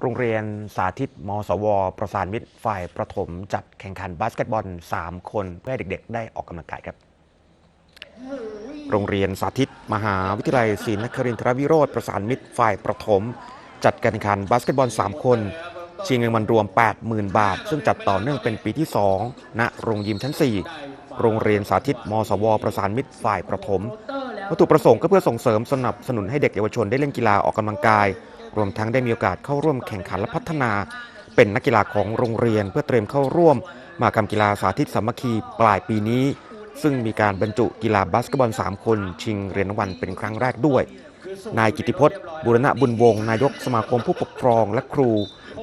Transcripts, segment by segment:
โรงเรียนสาธิตมสว ประสานมิตรฝ่ายประถมจัดแข่งขันบาสเกตบอล 3 คนเพื่อให้เด็กๆ ได้ออกกำลังกายครับ โรงเรียนสาธิตมหาวิทยาลัยศรีนครินทรวิโรธประสานมิตรฝ่ายประถม จัดการแข่งขันบาสเกตบอล 3 คนชิงเงินรางวัลรวม 80,000 บาท ซึ่งจัดต่อเนื่องเป็นปีที่ 2 ณ โรงยิมชั้น 4 โรงเรียนสาธิตมสว ประสานมิตรฝ่ายประถม วัตถุประสงค์ก็เพื่อส่งเสริมสนับสนุนให้เด็กเยาวชนได้เล่นกีฬาออกกำลังกาย รวมทั้งได้มีโอกาสเข้าร่วมแข่งขันและพัฒนา เป็นนักกีฬาของโรงเรียน เพื่อเตรียมเข้าร่วมมากรรมกีฬาสาธิตสามัคคีปลายปีนี้ ซึ่งมีการบรรจุกีฬาบาสเกตบอล 3 คน ชิงเหรียญรางวัลเป็นครั้งแรกด้วย นายกิติพจน์ บุรณะบุญวงศ์นายกสมาคมผู้ปกครองและครู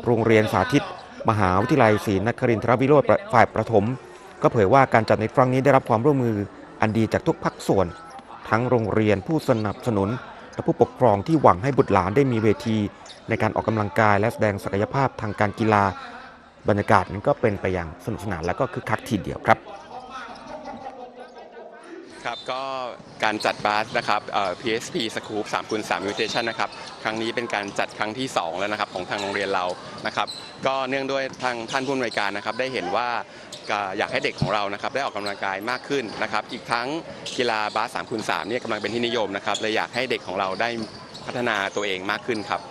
โรงเรียนสาธิต มหาวิทยาลัยศรีนครินทรวิโรธฝ่ายประถม ก็เผยว่าการจัดในครั้งนี้ได้รับความร่วมมืออันดีจากทุกภาคส่วน ทั้งโรงเรียนผู้สนับสนุน และผู้ปกครองที่หวังให้บุตรหลานได้มีเวที ในการออกกำลังกายและแสดงศักยภาพทางการกีฬา บรรยากาศนั้นก็เป็นไปอย่างสนุกสนานและก็คึกคักทีเดียวครับ ครับก็การจัดบาสนะครับ PSP Scoop 3คูณ3 Mutation นะครับ ครั้งนี้เป็นการจัดครั้งที่ 2 แล้วนะครับของทางโรงเรียนเรานะครับ ก็เนื่องด้วยทางท่านผู้อำนวยการนะครับ ได้เห็นว่าอยากให้เด็กของเรานะครับ ได้ออกกำลังกายมากขึ้นนะครับ อีกทั้งกีฬาบาส3คูณ3เนี่ยกำลังเป็นที่นิยมนะครับเลยอยากให้เด็กของเราได้พัฒนาตัวเองมากขึ้นครับ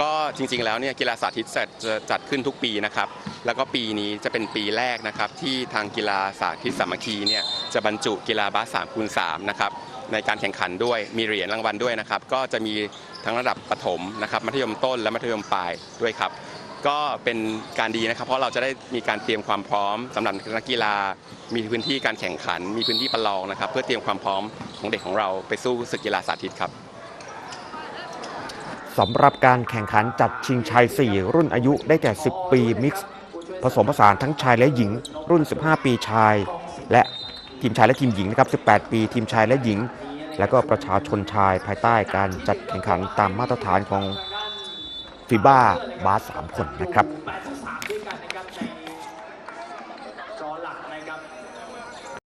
ก็จริงๆแล้วเนี่ยกีฬาสาธิตจะจัดขึ้นทุกปีนะครับ แล้วก็ปีนี้จะเป็นปีแรกนะครับ ที่ทางกีฬาสาธิตสามัคคีเนี่ยจะบรรจุกีฬาบาส3คูณ3นะครับในการแข่งขันด้วยมีเหรียญรางวัลด้วยนะครับ ก็จะมีทั้งระดับประถมนะครับ มัธยมต้นและมัธยมปลายด้วยครับ ก็เป็นการดีนะครับ เพราะเราจะได้มีการเตรียมความพร้อมสำหรับนักกีฬา มีพื้นที่การแข่งขัน มีพื้นที่ประลองนะครับ เพื่อเตรียมความพร้อมของเด็กของเราไปสู้ศึกกีฬาสาธิตครับ สำหรับการแข่งขันจัดชิงชาย 4 รุ่นอายุได้แต่10 ปีมิกซ์ผสมผสานทั้งชายและหญิง รุ่น 15 ปีชาย และทีมชายและทีมหญิงนะครับ 18 ปี ทีมชายและหญิง และก็ประชาชนชายภายใต้การจัดแข่งขันตามมาตรฐานของฟีบ้าบาส3คนนะครับ